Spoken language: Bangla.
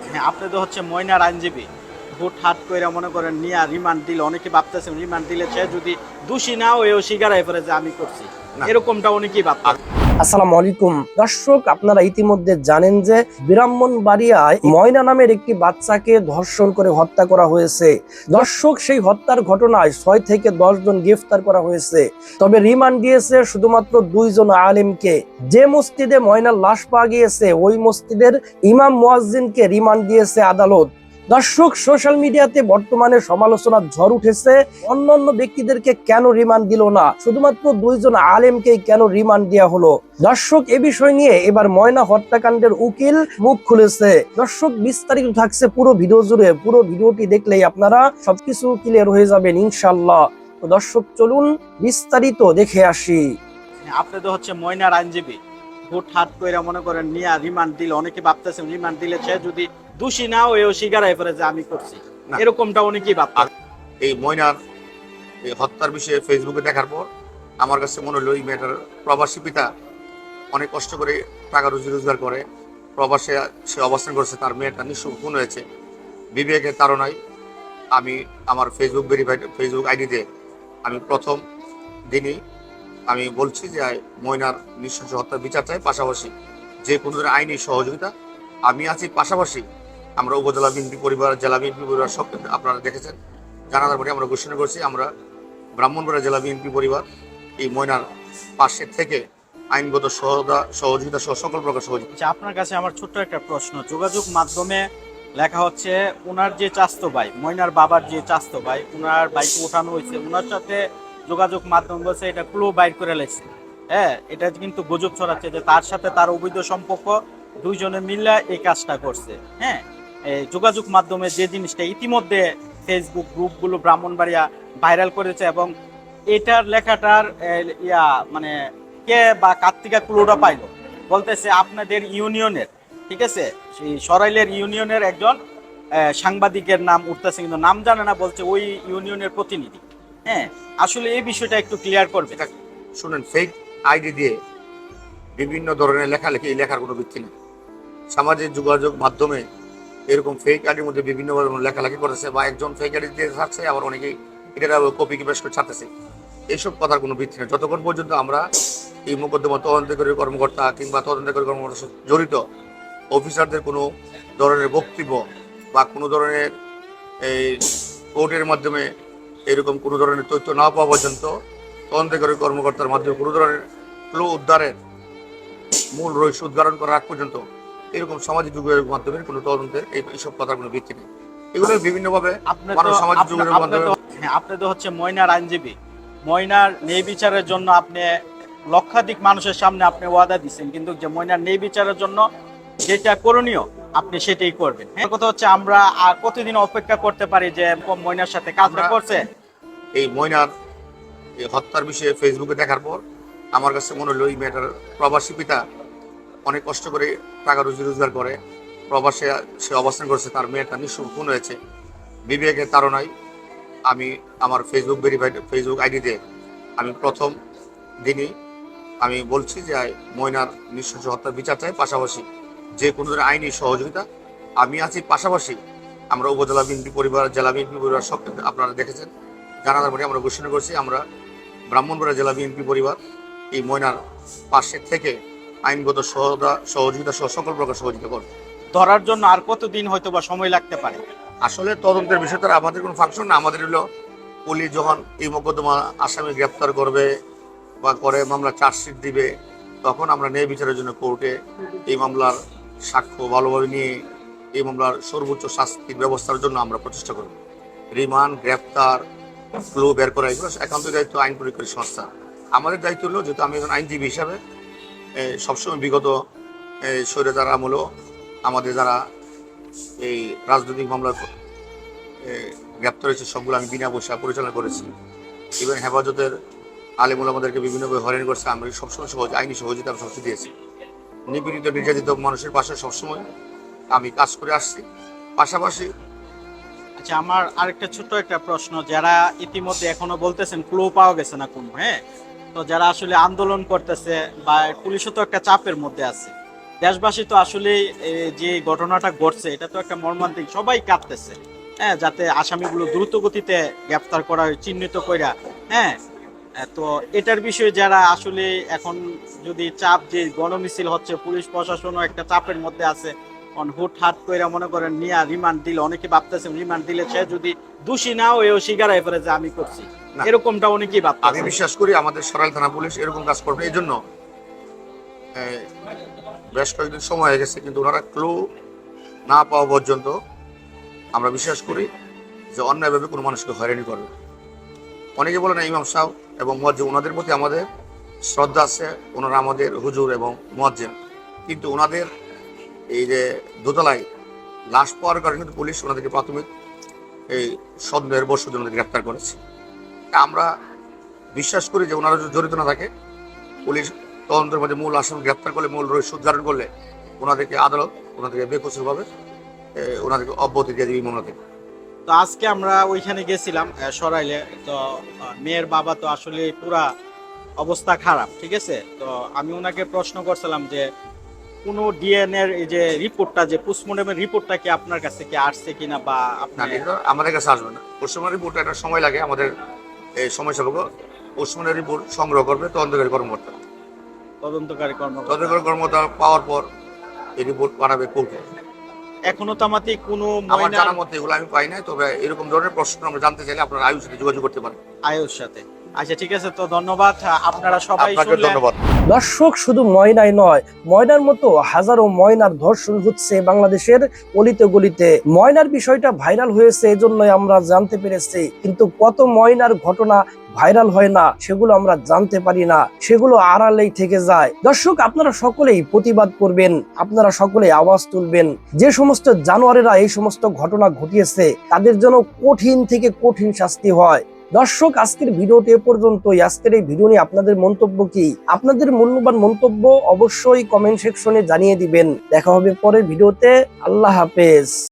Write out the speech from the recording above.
হ্যাঁ আপনি তো হচ্ছে ময়নার আইনজীবী। ভোট হাট করে মনে করেন নিয়ে রিমান্ড দিল অনেকে ভাবতেছেন রিমান্ড দিলে সে যদি দোষী না হয়েও স্বীকার হয়ে পড়ে যে আমি করছি। এরকমটা অনেকেই ভাবতেন? আসসালামু আলাইকুম। দর্শক, আপনারা ইতিমধ্যে জানেন যে ব্রাহ্মণবাড়িয়ায় ময়না নামের একটি বাচ্চাকে ধর্ষণ করে হত্যা করা হয়েছে। দর্শক, সেই হত্যার ঘটনায় ছয় থেকে দশ জন গ্রেফতার করা হয়েছে। তবে রিমান্ড দিয়েছে শুধুমাত্র দুইজন আলেমকে। যে মসজিদে ময়নার লাশ পাওয়া গিয়েছে, ওই মসজিদের ইমাম মুয়াজ্জিনকে রিমান্ড দিয়েছে আদালত। দর্শক সোশ্যাল মিডিয়াতে বর্তমানে সমালোচনার ঝড় উঠেছে। অন্যান্য ব্যক্তিদেরকে কেন রিমান্ড দিল না? শুধুমাত্র দুইজন আলেমকেই কেন রিমান্ড দেওয়া হলো? দর্শক, এ বিষয় নিয়ে এবার ময়না হত্যাকাণ্ডের উকিল মুখ খুলেছে। দর্শক, বিস্তারিত থাকছে পুরো ভিডিও জুড়ে। পুরো ভিডিওটি দেখলেই আপনারা সবকিছু ক্লিয়ার হয়ে যাবেন ইনশাল্লাহ তো দর্শক, চলুন বিস্তারিত দেখে আসি। আপনি তো হচ্ছে ময়নার আইনজীবী। ভোট হাট করে মনে করেন, নিয়ে রিমান্ড দিল। অনেকে ভাবতেছেন রিমান্ড দিলে সে যদি দোষী না হয়েও স্বীকার হয়ে পড়ে যে আমি করছি। এরকমটা অনেকেই ভাবতেন এই ময়নার এই হত্যার বিষয়ে ফেসবুকে দেখার পর আমার কাছে মনে হলো এই মেয়েটার প্রবাসী পিতা অনেক কষ্ট করে টাকা রুজি রোজগার করে প্রবাসে সে অবস্থান করছে তার মেয়েটা নিঃস্ব খুন হয়েছে। বিবেকের তাড়নায় আমি আমার ফেসবুক ভেরিফাইড ফেসবুক আইডিতে আমি প্রথম দিনই আমি বলছি যে ময়নার নৃশংস হত্যার বিচার চাই। পাশাপাশি যে কোনো ধরনের আইনি সহযোগিতা আমি আছি। পাশাপাশি আমরা উপজেলা বিএনপি পরিবার, জেলা বিএনপি পরিবার সব আপনারা দেখেছেন। জানাজার পরে আমরা ঘোষণা করছি, আমরা ব্রাহ্মণবাড়িয়া জেলা বিএনপি পরিবার, এই ময়নার পাশে থেকে আইনগত সহদা, সহযোগিতা সহ সকল প্রকার সহযোগিতা। আচ্ছা আপনার কাছে আমার ছোট্ট একটা প্রশ্ন। যোগাযোগ মাধ্যমে লেখা হচ্ছে ওনার যে চাস্তো ভাই, ময়নার বাবার যে চাস্তো ভাই ওনার বাইকে ওঠানো হয়েছে ওনার সাথে যোগাযোগ মাধ্যম বলছে এটা ক্লো বাইর করে লেগছে হ্যাঁ এটা কিন্তু গুজব ছড়াচ্ছে যে তার সাথে তার অবৈধ সম্পর্ক, দুইজনে মিলে এই কাজটা করছে। হ্যাঁ যোগাযোগ মাধ্যমে যে জিনিসটা ইতিমধ্যে ফেসবুক গ্রুপগুলো ব্রাহ্মণবাড়িয়া ভাইরাল করেছে এবং এটার লেখাটার ইয়া মানে কে বা কার্তিকা ক্লুটা পাইলো? বলতেছে আপনাদের ইউনিয়নের, ঠিক আছে? সেই সরাইলের ইউনিয়নের একজন সাংবাদিকের নাম উঠতেছে কিন্তু নাম জানে না, বলছে ওই ইউনিয়নের প্রতিনিধি। হ্যাঁ আসলে এই বিষয়টা একটু ক্লিয়ার করবে। শুনেন ফেক আইডি দিয়ে বিভিন্ন ধরনের লেখালেখি, এই লেখার কোনো ভিত্তি নেই। সামাজিক যোগাযোগ মাধ্যমে এরকম ফেক আইডির মধ্যে বিভিন্ন ধরনের লেখালেখি করেছে বা একজন ফেক আইডি দিয়ে ছাড়ছে, আবার অনেকেই এটা কপি কি পেশ করে ছাড়তেছে। এইসব কথার কোনো ভিত্তি নেই। যতক্ষণ পর্যন্ত আমরা এই মোকদ্দমা তদন্তকারী কর্মকর্তা কিংবা তদন্তকারী কর্মকর্তার সাথে জড়িত অফিসারদের কোনো ধরনের বক্তব্য বা কোনো ধরনের এই কোর্টের মাধ্যমে এরকম কোনো ধরনের তথ্য না পাওয়া পর্যন্ত তদন্তকারী কর্মকর্তার মাধ্যমে কোনো ধরনের ক্লো উদ্ধারের মূল রহস্য করার আগ পর্যন্ত এরকম সামাজিক যোগাযোগ মাধ্যমে কোনো তদন্তের এইসব কথার কোনো ভিত্তি নেই। এগুলো বিভিন্নভাবে আপনি সামাজিক মাধ্যমে হ্যাঁ, আপনি তো হচ্ছে ময়নার আইনজীবী। ময়নার নেই বিচারের জন্য আপনি লক্ষাধিক মানুষের সামনে আপনি ওয়াদা দিচ্ছেন কিন্তু যে ময়নার নেই বিচারের জন্য যেটা করণীয় আপনি সেটাই করবেন। হ্যাঁ কথা হচ্ছে আমরা আর কতদিন অপেক্ষা করতে পারি যে ময়নার সাথে কাজটা করছে? এই ময়নার এই হত্যার বিষয়ে ফেসবুকে দেখার পর আমার কাছে মনে হলো এই মেয়েটার প্রবাসী পিতা অনেক কষ্ট করে টাকা রুজি রোজগার করে। প্রবাসে সে অবস্থান করেছে, তার মেয়েটা খুন হয়েছে। বিবেকের তাড়নায় আমি আমার ফেসবুক ভেরিফাইড ফেসবুক আইডিতে আমি প্রথম দিনই আমি বলছি যে ময়নার নৃশংস হত্যার বিচার চাই পাশাপাশি যে কোনো ধরনের আইনি সহযোগিতা আমি আছি পাশাপাশি আমরা উপজেলা বিএনপি পরিবার, জেলা বিএনপি পরিবার সব আপনারা দেখেছেন। জানাজার পরে আমরা ঘোষণা করছি, আমরা ব্রাহ্মণবাড়িয়া জেলা বিএনপি পরিবার এই ময়নার পাশে থেকে আইনগত সহযোগিতা সহ সকল প্রকার সহযোগিতা করবে। ধরার জন্য আর কতদিন হয়তো বা সময় লাগতে পারে? আসলে তদন্তের বিষয় তারা আমাদের কোনো ফাংশন না। আমাদের হলো পুলিশ যখন এই মোকদ্দমা আসামি গ্রেপ্তার করবে বা করে মামলা চার্জশিট দিবে তখন আমরা ন্যায় বিচারের জন্য কোর্টে এই মামলার সাক্ষ্য ভালোভাবে নিয়ে এই মামলার সর্বোচ্চ শাস্তির ব্যবস্থার জন্য আমরা প্রচেষ্টা করব। রিমান্ড গ্রেপ্তার ক্লু বের করা এগুলো একান্ত দায়িত্ব আইন প্রয়োগকারী সংস্থা। আমাদের দায়িত্ব হলো যেহেতু আমি একজন আইনজীবী হিসাবে সবসময় বিগত স্বৈরাচার আমলও আমাদের যারা এই রাজনৈতিক মামলা গ্রেপ্তার হয়েছে, সবগুলো আমি বিনা পয়সা পরিচালনা করেছি। এবং হেফাজতের আলিমুল আমাদেরকে বিভিন্নভাবে হয়রানি করছে আমি সবসময় সহজ, আইনি সহযোগিতা আমি সবসময় দিয়েছি। নিপীড়িত, নির্যাতিত মানুষের পাশে সবসময় আমি কাজ করে আসছি। পাশাপাশি আচ্ছা আমার আরেকটা ছোট্ট একটা প্রশ্ন, যারা ইতিমধ্যে এখনও বলতেছেন ক্লো পাওয়া গেছে না কোনো হ্যাঁ? তো যারা আসলে আন্দোলন করতেছে বা পুলিশও তো একটা চাপের মধ্যে আছে। দেশবাসী তো আসলে যে ঘটনাটা ঘটছে, এটা তো একটা মর্মান্তিক, সবাই কাঁদতেছে। হ্যাঁ যাতে আসামিগুলো দ্রুত গতিতে গ্রেফতার করা হয়, চিহ্নিত কইরা। হ্যাঁ তো এটার বিষয়ে যারা আসলে এখন যদি চাপ, যে গণমিছিল হচ্ছে, পুলিশ প্রশাসনও একটা চাপের মধ্যে আছে অন হুট হাট কইরা মনে করেন নিয়া রিমান্ড দিলে অনেকে ভাবতেছে রিমান্ড দিলে সে যদি দোষী না হয়েও স্বীকার হয়ে ফেলে যে আমি করছি। এরকমটা অনেকেই আমি বিশ্বাস করি আমাদের সরাইল থানা পুলিশ এরকম কাজ করবে এই জন্য বেশ কয়েকদিন সময় হয়ে গেছে কিন্তু ওনারা ক্লু না পাওয়া পর্যন্ত আমরা বিশ্বাস করি যে অন্যায়ভাবে কোনো মানুষকে হয়রানি করবে। অনেকে বলেন ইমাম সাহ এবং মজ্জে ওনাদের প্রতি আমাদের শ্রদ্ধা আছে ওনারা আমাদের হুজুর এবং মজ্জেন কিন্তু ওনাদের এই যে দোতলায় লাশ পাওয়ার কারণে কিন্তু পুলিশ ওনাদেরকে প্রাথমিক এই সন্দেহের বর্ষদের ওনাদের গ্রেপ্তার করেছে। আমরা বিশ্বাস করি যে ওনারা জড়িত না থাকে পুলিশ তদন্তের মধ্যে মূল আসামি গ্রেপ্তার করলে মূল রহস্য উদ্ঘাটন করলে ওনাদেরকে আদালত ওনাদেরকে বেকসুরভাবে এ, ওনাদেরকে অব্যাহতি দিয়ে দিবি মনে থেকে তো আজকে আমরা ওইখানে গেছিলাম সরাইলে। তো মেয়ের বাবা তো আসলে পুরা অবস্থা খারাপ ঠিক আছে? তো আমি ওনাকে প্রশ্ন করছিলাম যে কোনো ডিএনএ এর এই যে রিপোর্টটা যে পোস্টমর্টমের রিপোর্টটা কি আপনার কাছে কি আসছে কিনা বা আপনার আমাদের কাছে আসবে না। পশ্চিমের রিপোর্ট একটা সময় লাগে আমাদের এই সময় সাপেক্ষ পশ্চিমের রিপোর্ট সংগ্রহ করবে তদন্তকারী কর্মকর্তা। তদন্তকারী কর্মকর্তা। তদন্তকারী কর্মকর্তা পাওয়ার পর এই রিপোর্ট পাঠাবে কোর্টে। এখনও তো আমাদের কোনো আমার জানা মতে এগুলো আমি পাই নাই তবে এরকম ধরনের প্রশ্ন আমরা জানতে চাইলে আপনার আয়ুর সাথে যোগাযোগ করতে পারেন। আয়ুর সাথে। আচ্ছা ঠিক আছে তো ধন্যবাদ। আপনারা সবাই ধন্যবাদ। দর্শক, শুধু ময়নাই নয়, ময়নার মতো হাজারো ময়নার ধর্ষণ হচ্ছে বাংলাদেশের অলিতে গলিতে। ময়নার বিষয়টা ভাইরাল হয়েছে, এজন্যই আমরা জানতে পেরেছি। কিন্তু কত ময়নার ঘটনা ভাইরাল হয় না, সেগুলো আমরা জানতে পারি না, সেগুলো আড়ালেই থেকে যায়। দর্শক, আপনারা সকলেই প্রতিবাদ করবেন, আপনারা সকলেই আওয়াজ তুলবেন। যে সমস্ত জানোয়ারেরা এই সমস্ত ঘটনা ঘটিয়েছে, তাদের জন্য কঠিন থেকে কঠিন শাস্তি হয়। দর্শক, আজকের ভিডিওটি এ পর্যন্ত আজকের এই ভিডিও নিয়ে আপনাদের মন্তব্য কি? আপনাদের মূল্যবান মন্তব্য অবশ্যই কমেন্ট সেকশনে জানিয়ে দিবেন। দেখা হবে পরের ভিডিওতে। আল্লাহ হাফেজ।